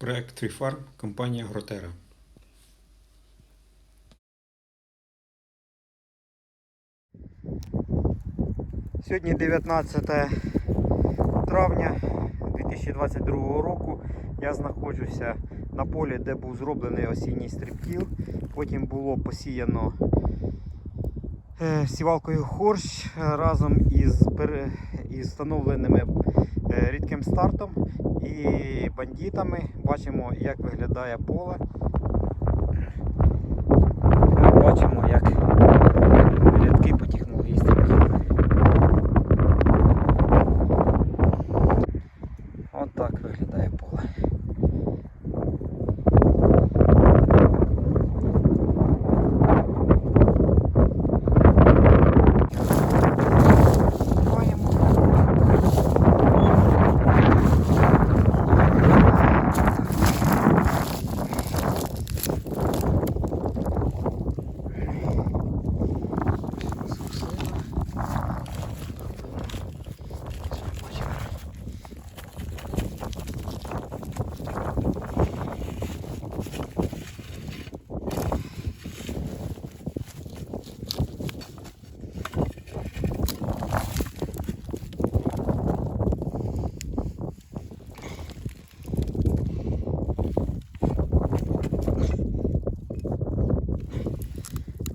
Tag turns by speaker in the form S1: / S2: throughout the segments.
S1: Проект Тріфарм, компанія Гротера.
S2: Сьогодні 19 травня 2022 року. Я знаходжуся на полі, де був зроблений осінній стрибкіл. Потім було посіяно е, сівалкою хорщ разом із, із встановленими рідким стартом і бандитами. Бачимо, як виглядає поле. Бачимо, як рядки по технології стрибкіл. От так виглядає поле. Маємо. Бачимо.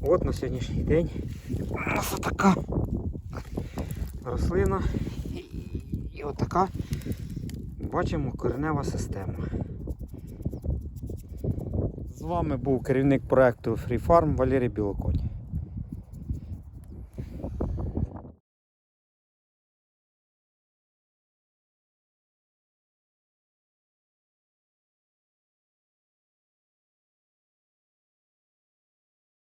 S2: От на сьогоднішній день у нас така рослина і отака бачимо коренева система. З вами був керівник проекту Free Farm Валерій Білоконь.